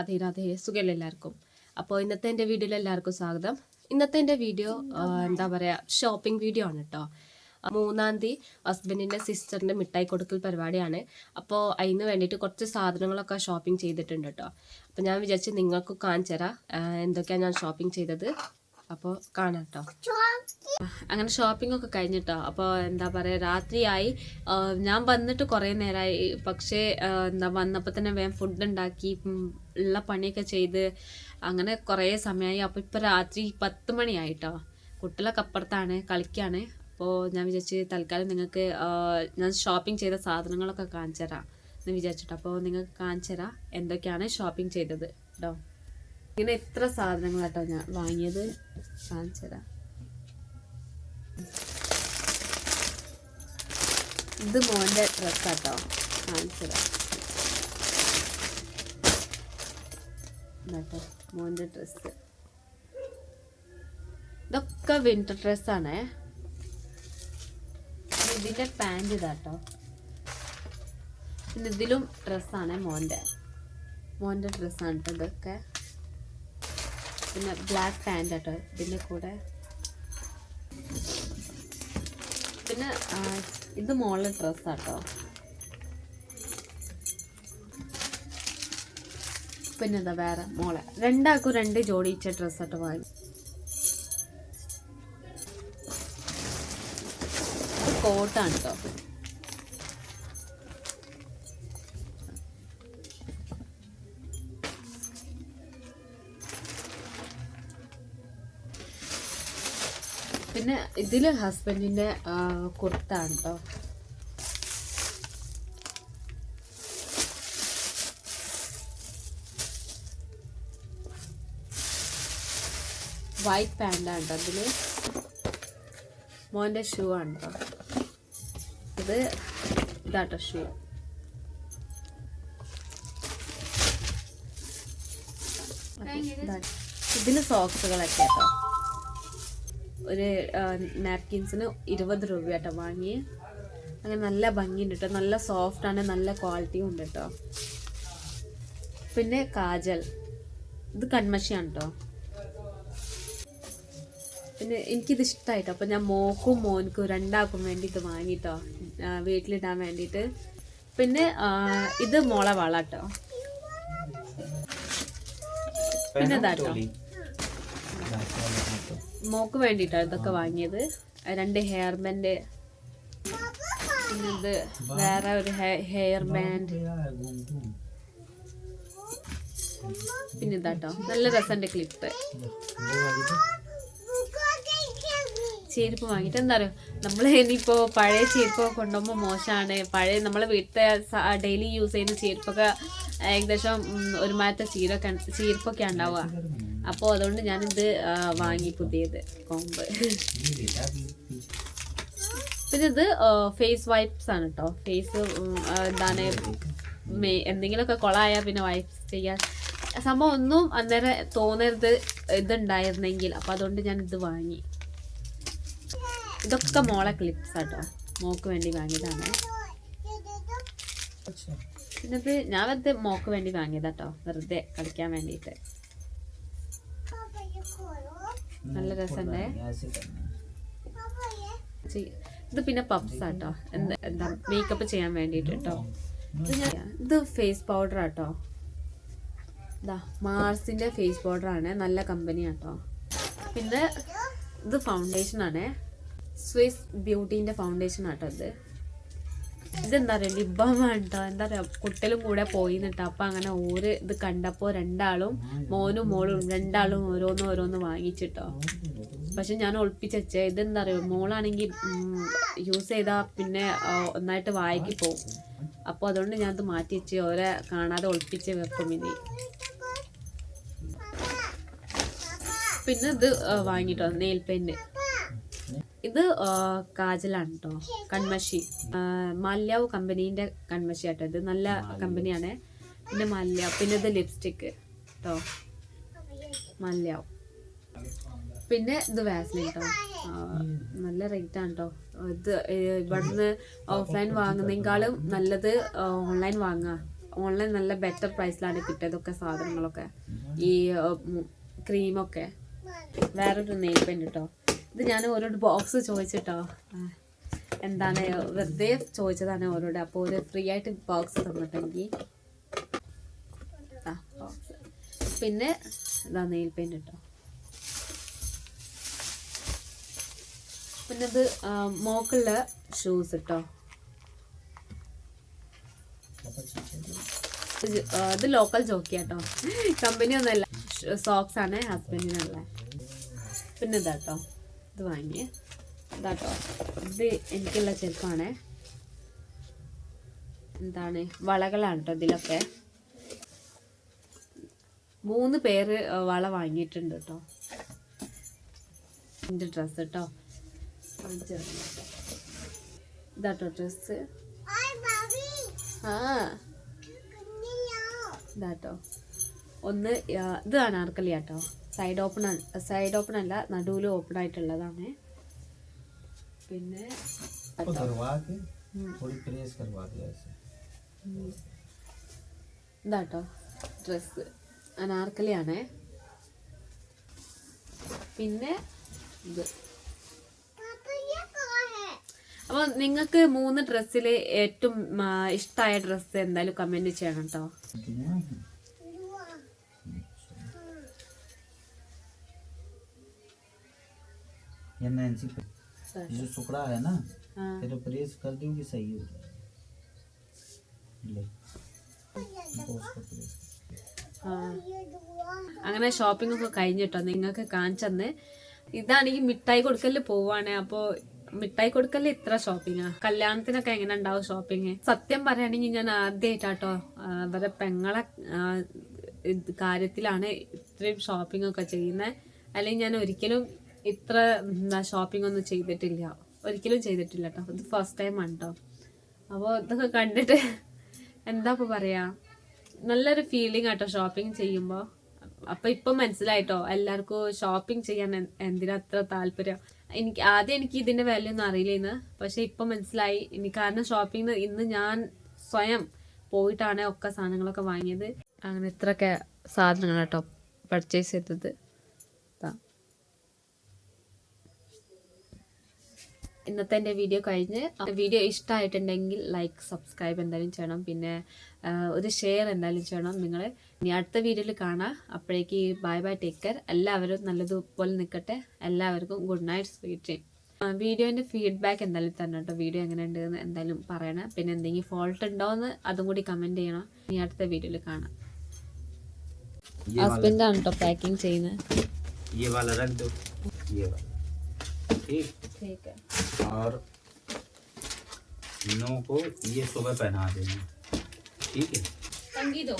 അതെ അതെ സുഖമല്ല എല്ലാവർക്കും? അപ്പോൾ ഇന്നത്തെ എന്റെ വീഡിയോയിൽ എല്ലാവർക്കും സ്വാഗതം. ഇന്നത്തെ എന്റെ വീഡിയോ എന്താ പറയുക ഷോപ്പിംഗ് വീഡിയോ ആണ് കേട്ടോ മൂന്നാം തീയതി ഹസ്ബൻഡിന്റെ സിസ്റ്ററിന്റെ മിഠായി കൊടുക്കൽ പരിപാടിയാണ്. അപ്പോൾ അതിന് വേണ്ടിയിട്ട് കുറച്ച് സാധനങ്ങളൊക്കെ ഷോപ്പിംഗ് ചെയ്തിട്ടുണ്ട് കേട്ടോ അപ്പോൾ ഞാൻ വിചാരിച്ച് നിങ്ങൾക്ക് കാണിച്ചു തരാം എന്തൊക്കെയാണ് ഞാൻ ഷോപ്പിംഗ് ചെയ്തത്. അപ്പോൾ കാണാം കേട്ടോ അങ്ങനെ ഷോപ്പിംഗ് ഒക്കെ കഴിഞ്ഞിട്ടോ. അപ്പോൾ എന്താ പറയുക രാത്രിയായി. ഞാൻ വന്നിട്ട് കുറേ നേരമായി പക്ഷേ എന്താ വന്നപ്പോൾ തന്നെ വേഗം ഫുഡ് ഉണ്ടാക്കി ഉള്ള പണിയൊക്കെ ചെയ്ത് അങ്ങനെ കുറേ സമയമായി അപ്പോൾ ഇപ്പോൾ രാത്രി പത്ത് മണിയായിട്ടോ. കുട്ടികളൊക്കെ അപ്പുറത്താണ് കളിക്കാണ്. അപ്പോൾ ഞാൻ വിചാരിച്ച് തൽക്കാലം നിങ്ങൾക്ക് ഞാൻ ഷോപ്പിംഗ് ചെയ്ത സാധനങ്ങളൊക്കെ കാണിച്ചു തരാം എന്ന് വിചാരിച്ചിട്ട്. അപ്പോൾ നിങ്ങൾക്ക് കാണിച്ചു തരാം എന്തൊക്കെയാണ് ഷോപ്പിംഗ് ചെയ്തത് കേട്ടോ ഇങ്ങനെ എത്ര സാധനങ്ങളാട്ടോ ഞാൻ വാങ്ങിയത്? കാണിച്ചു തരാം. ഇത് മോന്റെ ഡ്രസ്സാട്ടോ. കാണിച്ചത് ഇതാട്ടോ മോന്റെ ഡ്രസ് ഇതൊക്കെ വിന്റർ ഡ്രസ്സാണേ ഇതിന്റെ പാന്റ് ഇതാട്ടോ. പിന്നെ ഇതിലും ഡ്രസ്സാണ് മോന്റെ മോന്റെ ഡ്രസ്സാണ് കേട്ടോ ഇതൊക്കെ. പിന്നെ ബ്ലാക്ക് പാന്റ് കേട്ടോ ഇതിന്റെ കൂടെ. പിന്നെ ഇത് മോളുടെ ഡ്രസ്സാട്ടോ പിന്നെ എന്താ വേറെ മോളെ. രണ്ടാൾക്കും രണ്ട് ജോഡി ഇച്ച ഡ്രസ്സ് ഡ്രസ്സാട്ടോ വാങ്ങി. കോട്ടാണ് കേട്ടോ പിന്നെ ഇതിൽ ഹസ്ബൻഡിന്റെ കുർത്താണ് കേട്ടോ വൈറ്റ് പാന്റാണ് കേട്ടോ അതിൽ മോന്റെ ഷൂ ആണ് കേട്ടോ ഇത് ഇതാട്ടോ ഷൂ ഇതിന് സോക്സുകളൊക്കെ കേട്ടോ ഒരു നാപ്കിൻസിന് ഇരുപത് രൂപ കേട്ടോ വാങ്ങി അങ്ങനെ നല്ല ഭംഗിയുണ്ട് കേട്ടോ നല്ല സോഫ്റ്റ് ആണ് നല്ല ക്വാളിറ്റിയും ഉണ്ട് കേട്ടോ പിന്നെ കാജൽ. ഇത് കൺമഷിയാണ് കേട്ടോ പിന്നെ എനിക്കിത് ഇഷ്ടമായിട്ടോ അപ്പം ഞാൻ മോക്കും മോനക്കും രണ്ടാൾക്കും വേണ്ടി ഇത് വാങ്ങിട്ടോ വീട്ടിലിടാൻ വേണ്ടിയിട്ട്. പിന്നെ ഇത് മോളെ വള കേട്ടോ പിന്നെ ഇതാട്ടോ മോക്ക് വേണ്ടിട്ടാണ് ഇതൊക്കെ വാങ്ങിയത്. രണ്ട് ഹെയർ ബാൻഡ് ഇത് വേറെ ഒരു ഹെയർ ബാൻഡ് പിന്നെ ഇതാട്ടോ. നല്ല രസമുണ്ട് ക്ലിപ്പ് ചെരുപ്പ് വാങ്ങിയിട്ട് എന്താ പറയുക നമ്മൾ ഇനിയിപ്പോൾ പഴയ ചെരുപ്പ് കൊണ്ടുപോകുമ്പോൾ മോശമാണ് പഴയ നമ്മളെ വീട്ടിലെ ഡെയിലി യൂസ് ചെയ്യുന്ന ചെരുപ്പൊക്കെ ഏകദേശം ഒരുമാറ്റ ചീരൊക്കെ ചീർപ്പൊക്കെ ഉണ്ടാവുക. അപ്പോൾ അതുകൊണ്ട് ഞാനിത് ഇത് വാങ്ങി പുതിയത് കോമ്പ്. പിന്നെ ഇത് ഫേസ് വൈപ്സ് ആണ് കേട്ടോ ഫേസ് എന്താണ് എന്തെങ്കിലുമൊക്കെ കൊളായാൽ പിന്നെ വൈപ്സ് ചെയ്യാൻ സംഭവം ഒന്നും അന്നേരം തോന്നരുത് ഇതുണ്ടായിരുന്നെങ്കിൽ. അപ്പോൾ അതുകൊണ്ട് ഞാൻ ഇത് വാങ്ങി. ഇതൊക്കെ മോളെ ക്ലിപ്സ് ആട്ടോ മോക്ക് വേണ്ടി വാങ്ങിയതാണ്. പിന്നെ ഇത് ഞാൻ വെറുതെ മോക്ക് വേണ്ടി വാങ്ങിയതാട്ടോ വെറുതെ കളിക്കാൻ വേണ്ടിയിട്ട്. നല്ല രസമുണ്ടേ ഇത് പിന്നെ പപ്സ് ആട്ടോ എന്ത് മേക്കപ്പ് ചെയ്യാൻ വേണ്ടിയിട്ട് കേട്ടോ ഇത് ഫേസ് പൗഡർ ആട്ടോ. ഇതാ മാർസിന്റെ ഫേസ് പൗഡർ ആണ്. നല്ല കമ്പനി ആട്ടോ. പിന്നെ ഇത് ഫൗണ്ടേഷൻ ആണ്. സ്വിസ് ബ്യൂട്ടീന്റെ ഫൗണ്ടേഷൻ ആട്ടോ ഇത്. ഇതെന്താ പറയുക ലിബാമാണ് കേട്ടോ എന്താ പറയുക കുട്ടികളും കൂടെ പോയി നിട്ടോ അപ്പം അങ്ങനെ ഓര് ഇത് കണ്ടപ്പോൾ രണ്ടാളും മോനും മോളും രണ്ടാളും ഓരോന്ന് ഓരോന്ന് വാങ്ങിച്ചിട്ടോ. പക്ഷെ ഞാൻ ഒളിപ്പിച്ചച്ച ഇതെന്താ പറയുക മോളാണെങ്കിൽ യൂസ് ചെയ്താൽ പിന്നെ ഒന്നായിട്ട് വായിക്ക് പോവും. അപ്പോൾ അതുകൊണ്ട് ഞാൻ അത് മാറ്റി വെച്ച് ഓരെ കാണാതെ ഒളിപ്പിച്ച് വെക്കും ഇനി. പിന്നെ ഇത് വാങ്ങിട്ടോ നെയിൽ പെയിന്റ് ഇത് കാജലാണ് കേട്ടോ കൺമഷി. മല്യാവ് കമ്പനീന്റെ കൺമഷി ആട്ടോ ഇത്. നല്ല കമ്പനിയാണ്. പിന്നെ മാല്യാവ്. പിന്നെ ഇത് ലിപ്സ്റ്റിക് കേട്ടോ മാല്യാവ്. പിന്നെ ഇത് വാസ്ലിൻ കേട്ടോ നല്ല റേറ്റ് ആണ് കേട്ടോ ഇത് ഇവിടുന്ന് ഓഫ്ലൈൻ വാങ്ങുന്നതിനേക്കാളും നല്ലത് ഓൺലൈൻ വാങ്ങുക ഓൺലൈൻ നല്ല ബെറ്റർ പ്രൈസിലാണ് കിട്ടിയതൊക്കെ സാധനങ്ങളൊക്കെ. ഈ ക്രീമൊക്കെ. വേറൊരു നെയിൽ കേട്ടോ ഇത് ഞാൻ ഓരോട് ബോക്സ് ചോദിച്ചിട്ടോ. എന്താണ് വെറുതെ ചോദിച്ചതാണ് ഓരോട്. അപ്പോൾ ഒരു ഫ്രീ ആയിട്ട് ബോക്സ് തന്നിട്ടെങ്കിൽ ബോക്സ് പിന്നെ ഇതാ നെയിൽ പെയിന്റ് കേട്ടോ പിന്നെ ഇത് മോക്കുള്ള ഷൂസ് കേട്ടോ ഇത് ലോക്കൽ ജോക്കി കേട്ടോ കമ്പനി ഒന്നല്ല സോക്സ് ആണ് ഹസ്ബൻഡിനുള്ള പിന്നെ ഇതാട്ടോ. ഇത് വാങ്ങി ഇതാട്ടോ. ഇത് എനിക്കുള്ള ചെരുപ്പാണ്. എന്താണ്? വളകളാണ് കേട്ടോ ഇതിലൊക്കെ. മൂന്ന് പേര് വള വാങ്ങിയിട്ടുണ്ട് കേട്ടോ എന്റെ ഡ്രസ്സ് കേട്ടോ. ഇതാട്ടോ ഡ്രസ്സ് ആ. ഇതാട്ടോ. ഒന്ന് ഇത് അനാർക്കലി ആട്ടോ സൈഡ് ഓപ്പൺ സൈഡ് ഓപ്പൺ അല്ല നടുവിൽ ഓപ്പൺ ആയിട്ടുള്ളതാണ്. പിന്നെ ഇതാട്ടോ ഡ്രസ് അനാർക്കലിയാണ്. പിന്നെ ഇത്. അപ്പോൾ നിങ്ങൾക്ക് മൂന്ന് ഡ്രസ്സിൽ ഏറ്റവും ഇഷ്ടമായ ഡ്രസ്സ് എന്തായാലും കമന്റ് ചെയ്യണം കേട്ടോ ये नैन्सी पे ये जो सुकड़ा है ना ആ तेरे प्रेस कर दूंगी सही हो जाएगा ले इनको उसको प्रेस ആ. അങ്ങനെ ഷോപ്പിംഗ് ഒക്കെ കഴിഞ്ഞിട്ടോ നിങ്ങൾക്ക് കാണിച്ചന്ന് ഇതാണെങ്കിൽ മിഠായി കൊടുക്കല് പോവാണ് അപ്പോൾ മിഠായി കൊടുക്കല് ഇത്ര ഷോപ്പിംഗാ കല്യാണത്തിനൊക്കെ എങ്ങനെ ഉണ്ടാവും ഷോപ്പിംഗ് സത്യം പറയുകയാണെങ്കിൽ ഞാൻ ആദ്യമായിട്ടാട്ടോ അവരെ പെങ്ങളെ ആ, ഇത് കാര്യത്തിലാണ് ഇത്രയും ഷോപ്പിംഗ് ഒക്കെ ചെയ്യുന്നത് അല്ലെങ്കിൽ ഞാൻ ഒരിക്കലും ഇത്ര എന്താ ഷോപ്പിംഗ് ഒന്നും ചെയ്തിട്ടില്ല. ഒരിക്കലും ചെയ്തിട്ടില്ല കേട്ടോ ഇത് ഫസ്റ്റ് ടൈം ആണ് കേട്ടോ അപ്പോൾ ഇതൊക്കെ കണ്ടിട്ട് എന്താ ഇപ്പോൾ പറയുക നല്ലൊരു ഫീലിംഗ് ആട്ടോ ഷോപ്പിംഗ് ചെയ്യുമ്പോൾ അപ്പം ഇപ്പം മനസ്സിലായിട്ടോ? എല്ലാവർക്കും ഷോപ്പിംഗ് ചെയ്യാൻ എന്തിനാ അത്ര താല്പര്യം? എനിക്ക് ആദ്യം എനിക്ക് ഇതിന്റെ വാല്യൂ ഒന്നും അറിയില്ലേന്ന്. പക്ഷേ ഇപ്പം മനസ്സിലായി. ഇനി കാരണം ഷോപ്പിംഗ് ഇന്ന് ഞാൻ സ്വയം പോയിട്ടാണ് ഒക്കെ സാധനങ്ങളൊക്കെ വാങ്ങിയത്. അങ്ങനെ ഇത്രയൊക്കെ സാധനങ്ങൾ കേട്ടോ പർച്ചേസ് ചെയ്തത്. ഇന്നത്തെ എന്റെ വീഡിയോ കഴിഞ്ഞ് വീഡിയോ ഇഷ്ടമായിട്ടുണ്ടെങ്കിൽ ലൈക്ക് സബ്സ്ക്രൈബ് എന്തായാലും ചെയ്യണം. പിന്നെ ഒരു ഷെയർ എന്തായാലും ചെയ്യണം നിങ്ങൾ ഇനി അടുത്ത വീഡിയോയിൽ കാണാം. അപ്പോഴേക്ക് ബൈ ബൈ ടേക്ക് കെയർ എല്ലാവരും നല്ലതുപോലെ നിൽക്കട്ടെ എല്ലാവർക്കും ഗുഡ് നൈറ്റ് സ്വീറ്റ് ഡ്രീം വീഡിയോന്റെ ഫീഡ്ബാക്ക് എന്തായാലും തന്നെ കേട്ടോ. വീഡിയോ എങ്ങനെയുണ്ട് എന്ന് എന്തായാലും പറയണം. പിന്നെ എന്തെങ്കിലും ഫോൾട്ട് ഉണ്ടോ എന്ന് അതും കൂടി കമന്റ് ചെയ്യണം. ഇനി അടുത്ത വീഡിയോയിൽ കാണാം. ഹസ്ബൻഡാണ് കേട്ടോ പാക്കിംഗ് ചെയ്യുന്നത്? ठीक? ठीक है। और इनों को ये सुबह पहना देना। ठीक है? संगीत